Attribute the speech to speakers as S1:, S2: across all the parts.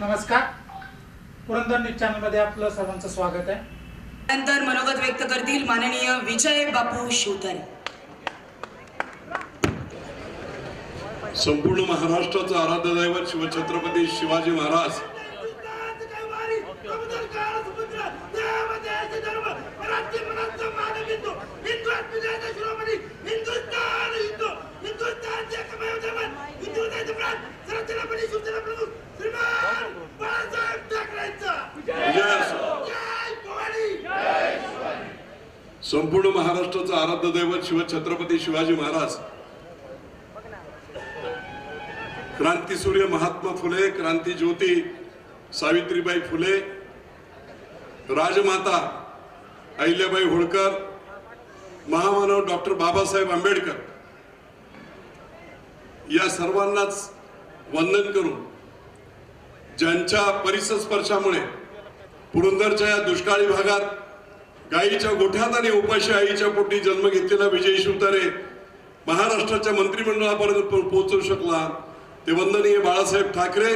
S1: नमस्कार. पुरंदर न्यूज चॅनलमध्ये आपलं सर्वांचं स्वागत आहे.
S2: नंतर मनोगत व्यक्त करतील माननीय विजय बापू शिवतारे.
S3: संपूर्ण महाराष्ट्राचं आराध्य दैवत शिवछत्रपती शिवाजी महाराज महाराष्ट्राचं आराध्य दैवत शिवछत्रपती शिवाजी महाराज. क्रांती सूर्य महात्मा फुले क्रांती ज्योती सावित्रीबाई फुले राजमाता अहिल्याबाई होळकर महामानव डॉक्टर बाबासाहेब आंबेडकर. या सर्वांनाच वंदन करून ज्यांच्या परिसस्पर्शामुळे पुरंदरच्या या दुष्काळी भागात गायीच्या गोठ्यात आणि उपाशी आईच्या पोटी जन्म घेतलेला विजय शिवतारे महाराष्ट्राच्या मंत्रिमंडळापर्यंत पो- पोहोचू शकला. ते वंदनीय बाळासाहेब ठाकरे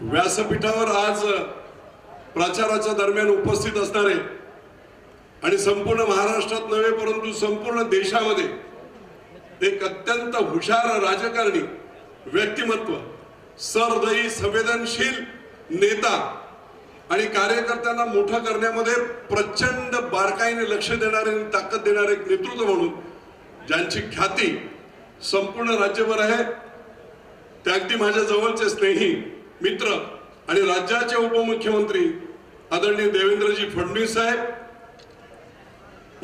S3: व्यासपीठावर आज प्रचाराच्या दरम्यान उपस्थित असणारे आणि संपूर्ण महाराष्ट्रात नव्हे परंतु संपूर्ण देशामध्ये एक अत्यंत हुशार राजकारणी व्यक्तिमत्व सरदयी संवेदनशील नेता आणि कार्यकर्त्यांना मोठं करण्यामध्ये प्रचंड बारकाईने लक्ष देणारे आणि ताकद देणारे एक नेतृत्व म्हणून ज्यांची ख्याती संपूर्ण राज्यभर आहे ते अगदी माझ्या जवळचे स्नेही मित्र आणि राज्याचे उपमुख्यमंत्री आदरणीय देवेंद्रजी फडणवीस साहेब.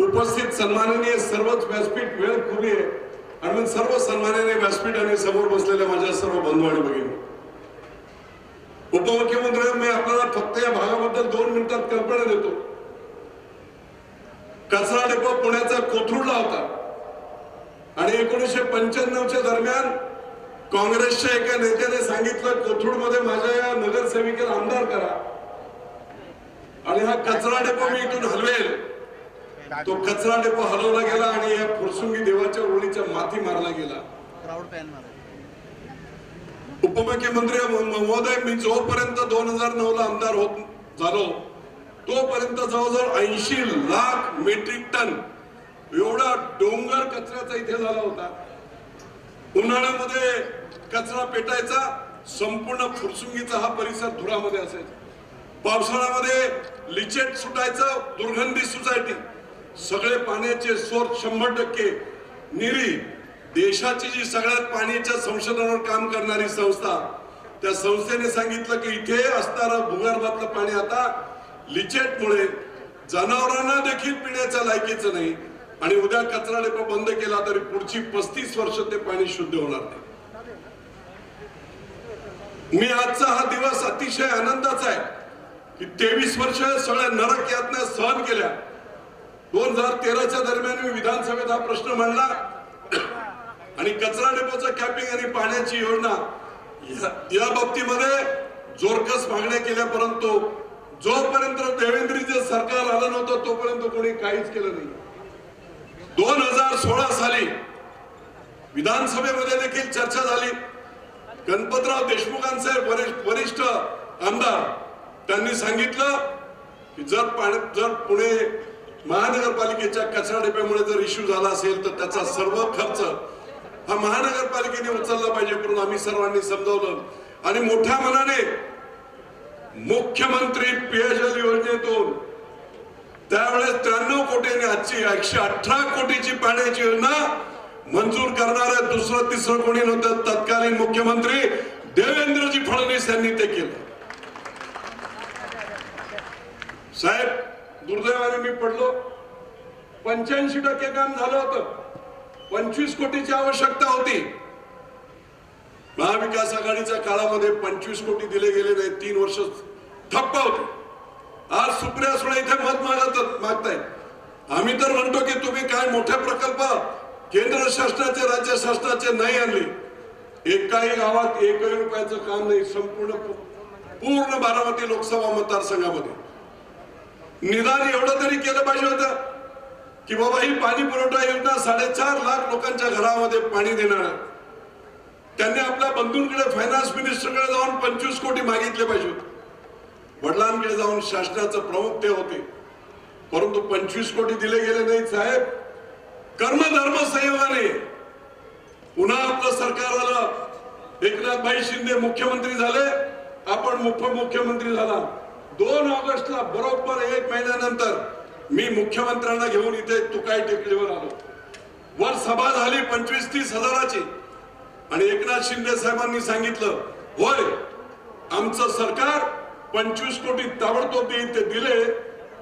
S3: उपस्थित सन्माननीय सर्वच व्यासपीठ वेळ खुली आहे. आणि सर्व सन्माननीय व्यासपीठ आणि समोर बसलेल्या माझ्या सर्व बंधू आणि भगिनी. उपमुख्यमंत्री मी आपल्याला फक्त या भागाबद्दल दोन मिनिटात कल्पना देतो. कचरा डेपो पुण्याचा कोथरूडला होता. आणि एकोणीसशे पंच्याण्णवच्या दरम्यान काँग्रेसच्या एका नेत्याने सांगितलं कोथरूडमध्ये माझ्या या नगरसेविकेला आमदार करा. आणि हा कचरा डेपो मी इथून हलवेल. तो कचरा डेपो हलवला गेला आणि या फुरसुंगी देवाच्या ओळीच्या माथी मारला गेला.
S4: क्राऊड पॅन
S3: उपमुख्यमंत्री महोदय मी जोपर्यंत दोन हजार नऊ ला आमदार होत झालो तोपर्यंत जवळजवळ ऐंशी लाख मेट्रिक टन एवढा डोंगर कचऱ्याचा इथे झाला होता. उन्हाळ्यामध्ये कचरा पेटायचा संपूर्ण फुरसुंगीचा हा परिसर धुरामध्ये असायचा. पावसाळ्यामध्ये लिचेट सुटायचं दुर्गंधी सोसायटी सगळे पाण्याचे सोर्स शंभर टक्के निरी देशाची जी सगळ्यात पाण्याच्या संशोधनावर काम करणारी संस्था त्या संस्थेने सांगितलं की इथे असणारं भूगर्भातलं पाणी आता लिचेटमुळे जनावरांना देखील पिण्याच्या लायकीचं नाही आणि उद्या कचरा डेपो बंद केला तरी पुढची पस्तीस वर्ष ते पाणी शुद्ध होणार नाही. मी आजचा हा दिवस अतिशय आनंदाचा आहे की तेवीस वर्ष सगळ्या नरक यातना सहन केल्या. दोन हजार तेराच्या दरम्यान मी विधानसभेत हा प्रश्न मांडला. आणि कचरा डेपोचं कॅपिंग आणि पाण्याची योजना या- बाबतीमध्ये जोरकस मागण्या केल्या परंतु जोपर्यंत देवेंद्रचं सरकार आलं नव्हतं तोपर्यंत कोणी काहीच केलं नाही. दोन हजार सोळा साली विधानसभेमध्ये देखील चर्चा झाली. गणपतराव देशमुखांचे वरिष्ठ वरिष्ठ आमदार त्यांनी सांगितलं की जर पाणी जर पुणे महानगरपालिकेच्या कचरा डेप्यामुळे जर इश्यू झाला असेल तर त्याचा सर्व खर्च हा महानगरपालिकेने उचलला पाहिजे करून आम्ही सर्वांनी समजावलं. आणि मोठ्या मनाने मुख्यमंत्री पेयजल योजनेतून त्यावेळेस त्र्याण्णव कोटी आणि आजची एकशे अठरा कोटीची पाण्याची योजना मंजूर करणाऱ्या दुसरं तिसरं कोणी नव्हतं तत्कालीन मुख्यमंत्री देवेंद्रजी फडणवीस यांनी ते केलं. साहेब दुर्दैवाने मी पडलो. पंच्याऐंशी टक्के काम झालं होतं. पंचवीस कोटीची आवश्यकता होती. महाविकास आघाडीच्या काळामध्ये पंचवीस कोटी दिले गेले नाही तीन वर्ष ठप्प होते. आज सुप्रिया सुळे इथे मत मागत मागतायत. आम्ही तर म्हणतो की तुम्ही काय मोठे प्रकल्प केंद्र शासनाचे राज्य शासनाचे नाही आणले. एकाही गावात एकही रुपयाचं काम नाही संपूर्ण पूर्ण बारामती लोकसभा मतदारसंघामध्ये. निदान एवढं तरी केलं पाहिजे होतं. की बाबा ही पाणी पुरवठा योजना साडेचार लाख लोकांच्या घरामध्ये पाणी देणार त्यांनी आपल्या बंधूंकडे फायनान्स मिनिस्टरकडे जाऊन पंचवीस कोटी मागितले पाहिजे होते. वडिलांकडे जाऊन शासनाचं प्रमुख ते होते. परंतु पंचवीस कोटी दिले गेले नाही साहेब. कर्मधर्म संयोगाने पुन्हा आपलं सरकार आलं. एकनाथभाई शिंदे मुख्यमंत्री झाले. आपण मुख्यमंत्री झाला. दोन ऑगस्टला बरोबर एक महिन्यानंतर मी मुख्यमंत्र्यांना घेऊन इथे तुकाई टेकडीवर आलो. वर सभा झाली पंचवीस तीस हजाराची. आणि एकनाथ शिंदे साहेबांनी सांगितलं होय आमचं सरकार पंचवीस कोटी ताबडतोब देईल ते दिले.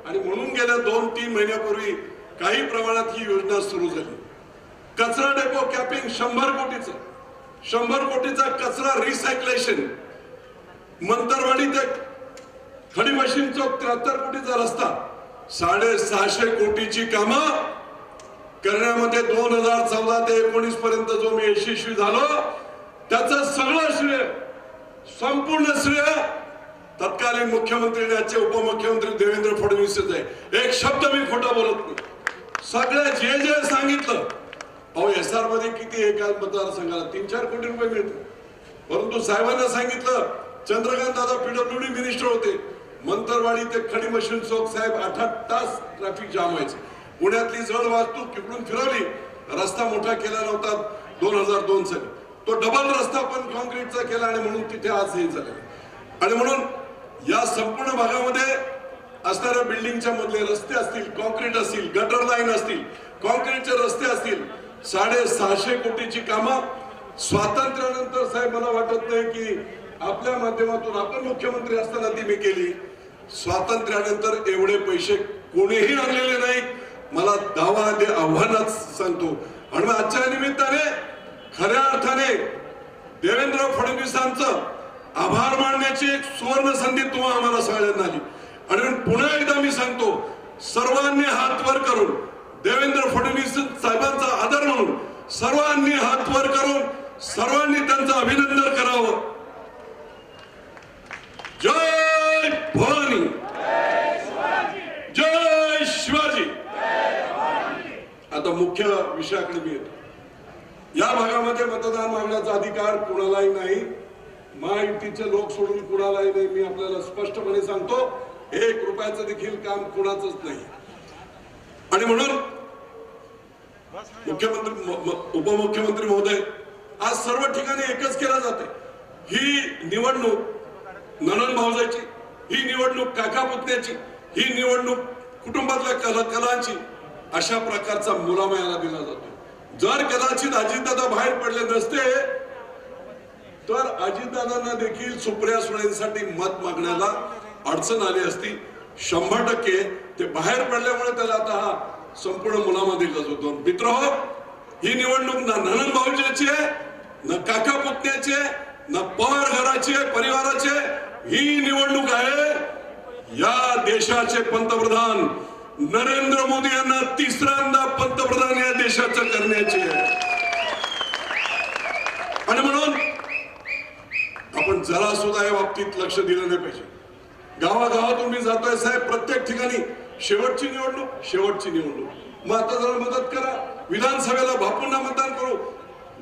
S3: आणि म्हणून गेल्या दोन तीन महिन्यापूर्वी काही प्रमाणात ही योजना सुरू झाली. कचरा डेपो कॅपिंग शंभर कोटीचं. शंभर कोटीचा कचरा रिसायकलेशन मंतरवाडी ते खडी मशीन चौक त्र्याहत्तर कोटीचा रस्ता. साडेसहाशे कोटीची कामं करण्यामध्ये दोन हजार चौदा ते एकोणीस पर्यंत जो मी यशस्वी झालो त्याचं सगळं श्रेय संपूर्ण श्रेय तत्कालीन मुख्यमंत्री आणि आजचे उपमुख्यमंत्री देवेंद्र फडणवीसच आहे. एक शब्द मी खोटा बोलत नाही. सगळे जे जे सांगितलं अहो एस आरमध्ये किती एका मतदारसंघाला तीन चार कोटी रुपये मिळते परंतु साहेबांना सांगितलं चंद्रकांत दादा पीडब्ल्यूडी मिनिस्टर होते. मंतरवाडी ते खडी मशीन चौक साहेब आठ आठ तास ट्रॅफिक जाम व्हायचे. पुण्यातली जड वाहतूक इकडून फिरवली. रस्ता मोठा केला नव्हता दोन हजार दोन साली. तो डबल रस्ता पण कॉन्क्रीटचा केला आणि म्हणून तिथे आज हे झाले आणि म्हणून या संपूर्ण भागामध्ये असणाऱ्या बिल्डिंगच्या मधले रस्ते असतील कॉन्क्रीट असतील गटर लाईन असतील कॉन्क्रीटचे रस्ते असतील साडे सहाशे कोटीची कामं. स्वातंत्र्यानंतर साहेब मला वाटत नाही की आपल्या माध्यमातून आपण मुख्यमंत्री असताना ती मी केली. स्वातंत्र्यानंतर एवढे पैसे कोणीही आणलेले नाही. मला दावा ते आव्हानात सांगतो. आणि आजच्या निमित्ताने खऱ्या अर्थाने देवेंद्र फडणवीसांचं आभार मानण्याची एक सुवर्ण संधी तुम्हा आम्हाला सगळ्यांना आली. आणि पुन्हा एकदा मी सांगतो सर्वांनी हात वर करून देवेंद्र फडणवीस साहेबांचा आदर म्हणून सर्वांनी हात वर करून सर्वांनी त्यांचं अभिनंदन करावं. जय भवानी जय शिवाजी आता मुख्य विषयाकडे मी येतो या भागामध्ये मतदान मागण्याचा अधिकार कुणालाही नाही. महायुतीचे लोक सोडून कुणालाही नाही मी आपल्याला स्पष्टपणे सांगतो एक रुपयाचं देखील काम कुणाचंच नाही. आणि म्हणून मुख्यमंत्री उपमुख्यमंत्री महोदय आज सर्व ठिकाणी एकच केला जाते. ही निवडणूक ननन भावजायची ही निवडणूक काका पुतण्याची ही निवडणूक कुटुंबातल्या कला कलांची अशा प्रकारचा मुलामयाला दिला जातो. जर कदाचित अजितदादा बाहेर पडले नसते तर अजितदादांना देखील सुप्रिया सुळेंसाठी मत मागण्याला अडचण आली असती. शंभर टक्के ते बाहेर पडल्यामुळे त्याला आता हा संपूर्ण मुलामा दिला जातो. मित्र हो ही निवडणूक ना ननन भाऊजीची आहे ना काका पुतण्याची आहे न पवार घराची आहे परिवाराची ही निवडणूक आहे या देशाचे पंतप्रधान नरेंद्र मोदी यांना तिसऱ्यांदा पंतप्रधान या देशाचं करण्याची आणि म्हणून आपण जरा सुद्धा या बाबतीत लक्ष दिलं नाही पाहिजे. गावागावातून मी जातोय साहेब प्रत्येक ठिकाणी शेवटची निवडणूक शेवटची निवडणूक. मग आता जरा मदत करा. विधानसभेला बापूंना मतदान करू.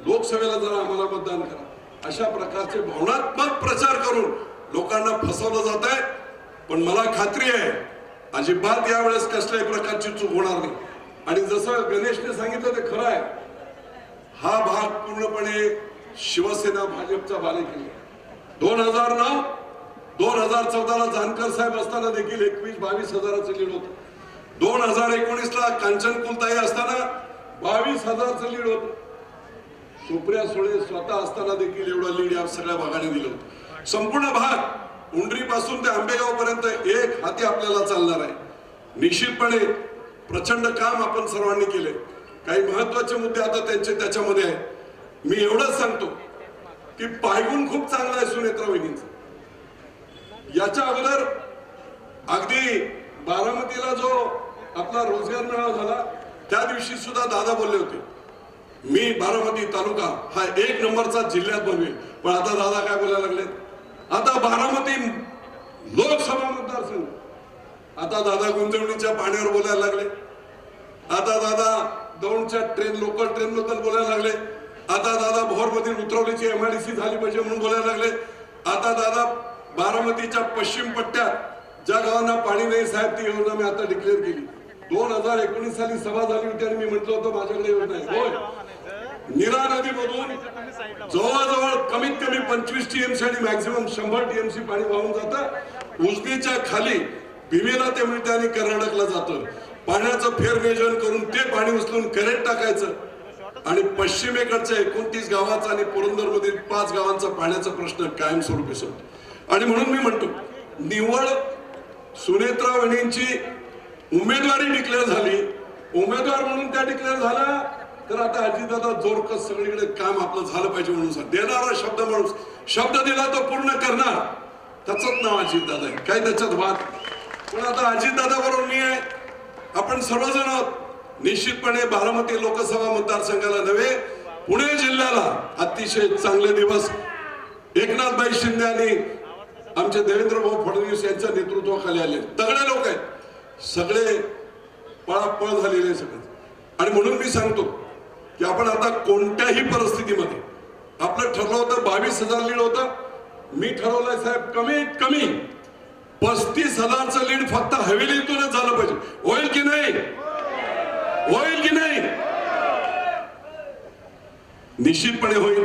S3: लोकसभेला जरा आम्हाला मतदान करा. अशा प्रकारचे भावनात्मक प्रचार करून लोकांना फसवलं जात आहे पण मला खात्री आहे अजिबात यावेळेस कसल्याही प्रकारची चूक होणार नाही. आणि जसं गणेशने सांगितलं ते खरं आहे. हा भाग पूर्णपणे शिवसेना भाजपचा बालेकिल्ला दोन हजार नऊ दोन हजार चौदाला जानकर साहेब असताना देखील एकवीस बावीस हजाराचं लीड होत. दोन हजार एकोणीस ला कांचन कुलताई असताना बावीस हजारचं लीड होत. सुप्रिया सुळे स्वतः असताना देखील एवढं लीड या सगळ्या भागाने दिलं होतं. संपूर्ण भाग उंडरीपासून ते आंबेगावपर्यंत एक हाती आपल्याला चालणार आहे. निश्चितपणे प्रचंड काम आपण सर्वांनी केले. काही महत्त्वाचे मुद्दे आता त्यांचे त्याच्यामध्ये आहे मी एवढंच सांगतो की पायगुण खूप चांगला आहे सुनेत्रा वहिनींचा. याच्या अगोदर अगदी बारामतीला जो आपला रोजगार मेळावा झाला त्या दिवशी सुद्धा दादा बोलले होते मी बारामती तालुका हा एक नंबरचा जिल्ह्यात बनवेल पण आता दादा काय बोलायला लागलेत? आता बारामती लोकसभा मतदारसंघ. आता दादा गुंतवणीच्या पाण्यावर बोलायला लागले. आता दादा दौंडच्या ट्रेन लोकल ट्रेन बद्दल बोलायला लागले. आता दादा भोरमधील उतरवलीची एमआयडीसी झाली पाहिजे म्हणून बोलायला लागले. आता दादा बारामतीच्या पश्चिम पट्ट्यात ज्या गावांना पाणी नाही साहेब ती योजना मी आता डिक्लेअर केली. दोन हजार एकोणीस साली सभा झाली होती आणि मी म्हटलं होतं माझ्याकडे योजना आहे. होय. नीरा नदीमधून जवळजवळ कमी कमी पंचवीस टीएमसी आणि मॅक्झिमम शंभर टीएमसी पाणी वाहून जातं. उजनीच्या खाली भीमेला ते मिळते आणि कर्नाटकला जातं. पाण्याचं फेरनियोजन करून ते पाणी उचलून करेक्ट टाकायचं. आणि पश्चिमेकडच्या एकोणतीस गावाचा आणि पुरंदर मधील पाच गावांचा पाण्याचा प्रश्न कायमस्वरूपी सुटतो आणि म्हणून मी म्हणतो निवड सुनेत्रा वणींची उमेदवारी डिक्लेअर झाली. उमेदवार म्हणून त्या डिक्लेअर झाला. तर आता अजितदादा जोरकस सगळीकडे काम आपलं झालं पाहिजे म्हणून देणारा शब्द माणूस. शब्द दिला तो पूर्ण करणार. त्याचंच नाव अजितदादा आहे. काय त्याच्यात वाद? पण आता अजितदादा बरोबर मी आहे. आपण सर्वजण आहोत. निश्चितपणे बारामती लोकसभा मतदारसंघाला नव्हे पुणे जिल्ह्याला अतिशय चांगले दिवस. एकनाथबाई शिंदे आणि आमचे देवेंद्र भाऊ फडणवीस यांच्या नेतृत्वाखाली आले. तगडे लोक आहेत. सगळे पळापळ झालेले सगळे. आणि म्हणून मी सांगतो की आपण आता कोणत्याही परिस्थितीमध्ये आपलं ठरलं होतं बावीस हजार लीड होतं. मी ठरवलंय साहेब कमीत कमी पस्तीस हजारचं लीड फक्त हवेलीतूनच झालं पाहिजे. होईल की नाही? होईल की नाही? निश्चितपणे होईल.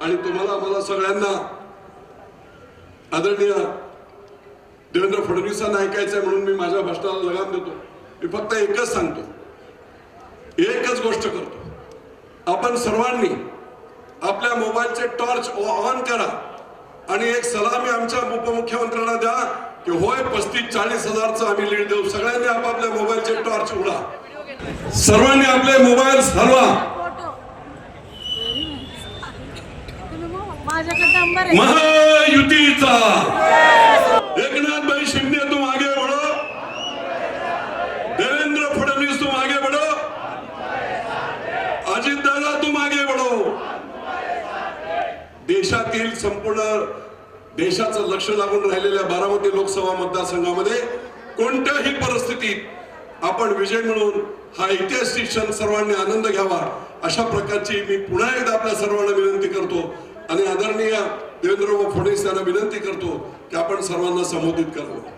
S3: आणि तुम्हाला मला सगळ्यांना आदरणीय देवेंद्र फडणवीसांना ऐकायचंय म्हणून मी माझ्या भाषणाला लगाम देतो. मी फक्त एकच सांगतो. एकच गोष्ट करतो. आपण सर्वांनी आपल्या मोबाईलचे टॉर्च ऑन करा. आणि एक सलामी आमच्या उपमुख्यमंत्र्यांना द्या की होय पस्तीस चाळीस हजारचं आम्ही लीड देऊ. सगळ्यांनी आपापल्या मोबाईलचे टॉर्च उडा सर्वांनी आपले मोबाईल हलवा. महायुतीचा. एकनाथ देशातील संपूर्ण देशाचं लक्ष लागून राहिलेल्या बारामती लोकसभा मतदारसंघामध्ये कोणत्याही परिस्थितीत आपण विजय मिळवून हा ऐतिहासिक क्षण सर्वांनी आनंद घ्यावा अशा प्रकारची मी पुन्हा एकदा आपल्या सर्वांना विनंती करतो. आणि आदरणीय देवेंद्र फडणवीस यांना विनंती करतो की आपण सर्वांना संबोधित करावं.